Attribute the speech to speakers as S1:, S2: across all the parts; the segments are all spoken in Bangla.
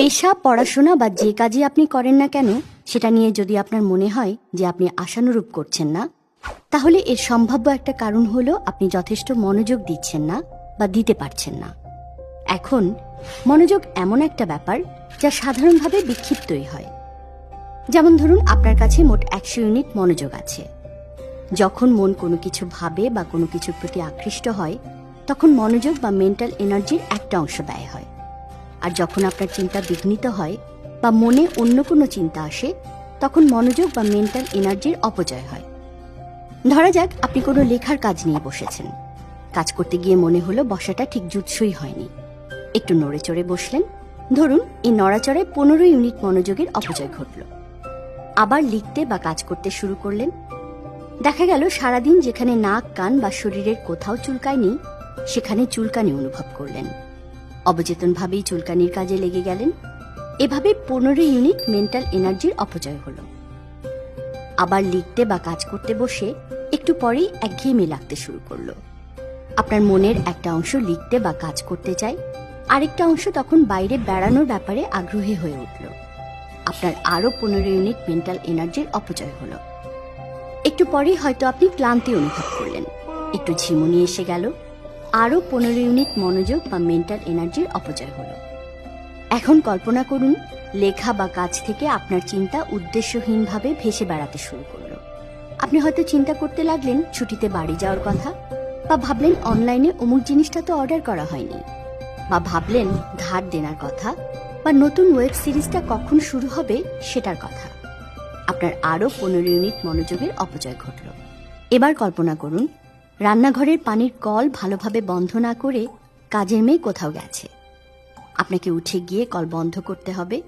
S1: পেশা, পড়াশোনা বা যে কাজই আপনি করেন না কেন, সেটা নিয়ে যদি আপনার মনে হয় যে আপনি আশানুরূপ করছেন না, তাহলে এর সম্ভাব্য একটা কারণ হলো আপনি যথেষ্ট মনোযোগ দিচ্ছেন না বা দিতে পারছেন না। এখন, মনোযোগ এমন একটা ব্যাপার যা সাধারণভাবে বিক্ষিপ্তই হয়। যেমন ধরুন, আপনার কাছে মোট একশো ইউনিট মনোযোগ আছে। যখন মন কোনো কিছু ভাবে বা কোনো কিছুর প্রতি আকৃষ্ট হয়, তখন মনোযোগ বা মেন্টাল এনার্জির একটা অংশ ব্যয় হয়। আর যখন আপনার চিন্তা বিঘ্নিত হয় বা মনে অন্য কোনো চিন্তা আসে, তখন মনোযোগ বা মেন্টাল এনার্জির অপচয় হয়। ধরা যাক, আপনি কোনো লেখার কাজ নিয়ে বসেছেন। কাজ করতে গিয়ে মনে হলো বসাটা ঠিক জুৎসই হয়নি। একটু নড়ে চড়ে বসলেন। ধরুন, এই নড়াচড়ায় পনেরো ইউনিট মনোযোগের অপচয় ঘটল। আবার লিখতে বা কাজ করতে শুরু করলেন। দেখা গেল, সারাদিন যেখানে নাক, কান বা শরীরের কোথাও চুলকায়নি, সেখানে চুলকানি অনুভব করলেন। অবচেতনভাবেই চুলকানির কাজে লেগে গেলেন। এভাবে পনেরো ইউনিট মেন্টাল এনার্জির অপচয় হলো। আবার লিখতে বা কাজ করতে বসে একটু পরেই একঘেয়েমি লাগতে শুরু করল। আপনার মনের একটা অংশ লিখতে বা কাজ করতে চায়, আরেকটা অংশ তখন বাইরে বেড়ানোর ব্যাপারে আগ্রহী হয়ে উঠল। আপনার আরও পনেরো ইউনিট মেন্টাল এনার্জির অপচয় হলো। একটু পরেই হয়তো আপনি ক্লান্তি অনুভব করলেন। একটু ঝিমুনি এসে গেল। আরও পনেরো ইউনিট মনোযোগ বা মেন্টাল এনার্জির অপচয় হলো। এখন কল্পনা করুন, লেখা বা কাজ থেকে আপনার চিন্তা উদ্দেশ্যহীনভাবে ভেসে বেড়াতে শুরু করল। আপনি হয়তো চিন্তা করতে লাগলেন, ছুটিতে বাড়ি যাওয়ার কথা, বা ভাবলেন অনলাইনে অমুক জিনিসটা তো অর্ডার করা হয়নি, বা ভাবলেন ধার দেনার কথা, বা নতুন ওয়েব সিরিজটা কখন শুরু হবে সেটার কথা। আপনার আরও পনেরো ইউনিট মনোযোগের অপচয় ঘটল। এবার কল্পনা করুন রান্নাঘরের পানির কল ভালোভাবে বন্ধ না করে কাজের মেয়ে কোথাও গেছে। আপনাকে উঠে গিয়ে কল বন্ধ করতে হবে,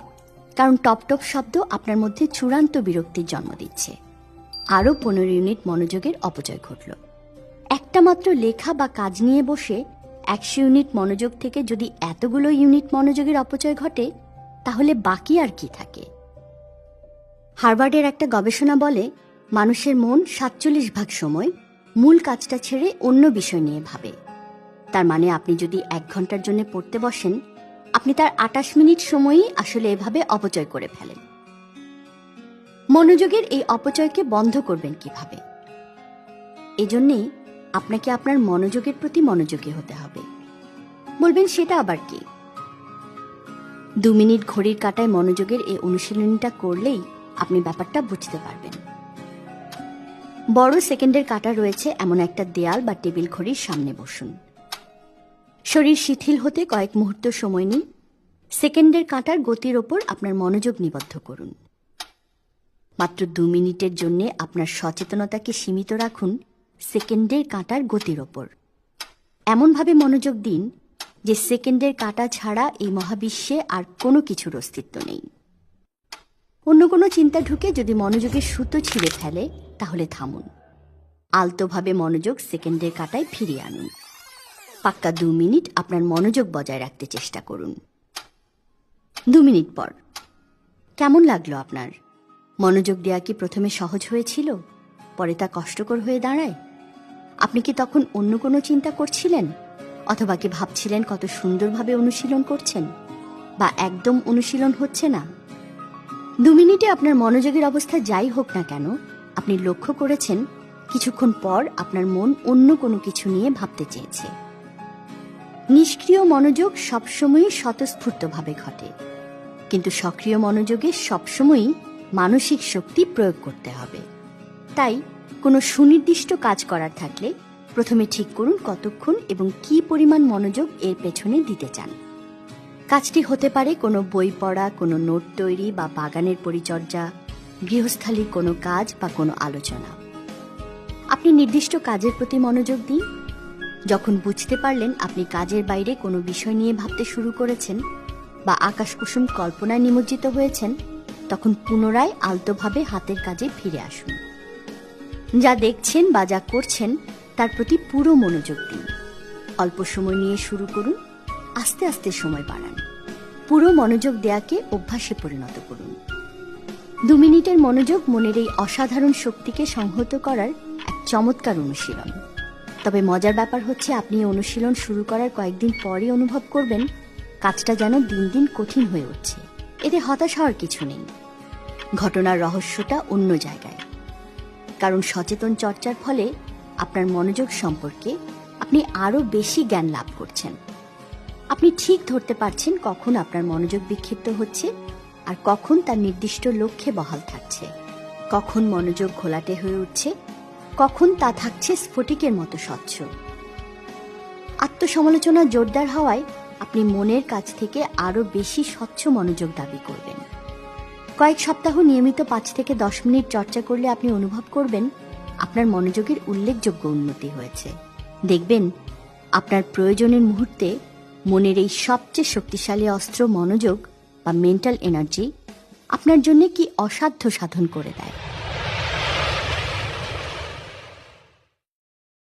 S1: কারণ টপ টপ শব্দ আপনার মধ্যে চূড়ান্ত বিরক্তির জন্ম দিচ্ছে। আরও পনেরো ইউনিট মনোযোগের অপচয় ঘটল। একটা মাত্র লেখা বা কাজ নিয়ে বসে একশো ইউনিট মনোযোগ থেকে যদি এতগুলো ইউনিট মনোযোগের অপচয় ঘটে, তাহলে বাকি আর কি থাকে? হার্ভার্ডের একটা গবেষণা বলে, মানুষের মন সাতচল্লিশ ভাগ সময় মূল কাজটা ছেড়ে অন্য বিষয় নিয়ে ভাবে। তার মানে আপনি যদি এক ঘণ্টার জন্য পড়তে বসেন, আপনি তার আটাশ মিনিট সময়ই আসলে এভাবে অপচয় করে ফেলেন। মনোযোগের এই অপচয়কে বন্ধ করবেন কীভাবে? এজন্যেই আপনাকে আপনার মনোযোগের প্রতি মনোযোগী হতে হবে। বলবেন, সেটা আবার কি? দু মিনিট ঘড়ির কাটায় মনোযোগের এই অনুশীলনীটা করলেই আপনি ব্যাপারটা বুঝতে পারবেন। বড় সেকেন্ডের কাটা রয়েছে এমন একটা দেয়াল বা টেবিল ঘড়ির সামনে বসুন। শরীর শিথিল হতে কয়েক মুহূর্ত সময় নিন। সেকেন্ডের কাঁটার গতির ওপর আপনার মনোযোগ নিবদ্ধ করুন। মাত্র দু মিনিটের জন্য আপনার সচেতনতাকে সীমিত রাখুন সেকেন্ডের কাঁটার গতির ওপর। এমনভাবে মনোযোগ দিন যে সেকেন্ডের কাঁটা ছাড়া এই মহাবিশ্বে আর কোনো কিছুর অস্তিত্ব নেই। অন্য কোনো চিন্তা ঢুকে যদি মনোযোগের সুতো ছিঁড়ে ফেলে, তাহলে থামুন। আলতোভাবে মনোযোগ সেকেন্ডের কাটায় ফিরিয়ে আনুন। পাক্কা দু মিনিট আপনার মনোযোগ বজায় রাখতে চেষ্টা করুন। দু মিনিট পর। কেমন লাগল আপনার? মনোযোগ দেওয়া কি প্রথমে সহজ হয়েছিল? পরে তা কষ্টকর হয়ে দাঁড়ায়? আপনি কি তখন অন্য কোনো চিন্তা করছিলেন? অথবা কি ভাবছিলেন কত সুন্দরভাবে অনুশীলন করছেন? বা একদম অনুশীলন হচ্ছে না? দু মিনিটে আপনার মনোযোগের অবস্থা যাই হোক না কেন, আপনি লক্ষ্য করেছেন কিছুক্ষণ পর আপনার মন অন্য কোনো কিছু নিয়ে ভাবতে চেয়েছে। নিষ্ক্রিয় মনোযোগ সবসময়ই স্বতঃস্ফূর্তভাবে ঘটে। কিন্তু সক্রিয় মনোযোগে সবসময়ই মানসিক শক্তি প্রয়োগ করতে হবে। তাই কোনো সুনির্দিষ্ট কাজ করার থাকলে প্রথমে ঠিক করুন কতক্ষণ এবং কি পরিমাণ মনোযোগ এর পেছনে দিতে চান। কাজটি হতে পারে কোনো বই পড়া, কোনো নোট তৈরি বা বাগানের পরিচর্যা, গৃহস্থালির কোনো কাজ বা কোনো আলোচনা। আপনি নির্দিষ্ট কাজের প্রতি মনোযোগ দিন। যখন বুঝতে পারলেন আপনি কাজের বাইরে কোনো বিষয় নিয়ে ভাবতে শুরু করেছেন বা আকাশকুসুম কল্পনায় নিমজ্জিত হয়েছেন, তখন পুনরায় আলতোভাবে হাতের কাজে ফিরে আসুন। যা দেখছেন বা যা করছেন, তার প্রতি পুরো মনোযোগ দিন। অল্প সময় নিয়ে শুরু করুন। আস্তে আস্তে সময় বাড়ান। পুরো মনোযোগ দেয়াকে অভ্যাসে পরিণত করুন। দু মিনিটের মনোযোগ মনের এই অসাধারণ শক্তিকে সংহত করার এক চমৎকার অনুশীলন। তবে মজার ব্যাপার হচ্ছে, আপনি অনুশীলন শুরু করার কয়েকদিন পরই অনুভব করবেন, কাজটা যেন দিন দিন কঠিন হয়ে উঠছে। এতে হতাশ হওয়ার কিছু নেই। ঘটনার রহস্যটা অন্য জায়গায়। কারণ সচেতন চর্চার ফলে আপনার মনোযোগ সম্পর্কে আপনি আরও বেশি জ্ঞান লাভ করছেন। আপনি ঠিক ধরতে পারছেন কখন আপনার মনোযোগ বিক্ষিপ্ত হচ্ছে আর কখন তার নির্দিষ্ট লক্ষ্যে বহাল থাকছে। কখন মনোযোগ ঘোলাটে হয়ে উঠছে, কখন তা থাকছে স্ফটিকের মতো স্বচ্ছ। আত্মসমালোচনা জোরদার হওয়ায় আপনি মনের কাছ থেকে আরও বেশি স্বচ্ছ মনোযোগ দাবি করবেন। কয়েক সপ্তাহ নিয়মিত পাঁচ থেকে দশ মিনিট চর্চা করলে আপনি অনুভব করবেন আপনার মনোযোগের উল্লেখযোগ্য উন্নতি হয়েছে। দেখবেন আপনার প্রয়োজনের মুহূর্তে মনের এই সবচেয়ে শক্তিশালী অস্ত্র মনোযোগ বা মেন্টাল এনার্জি আপনার জন্য কি অসাধ্য সাধন করে দেয়?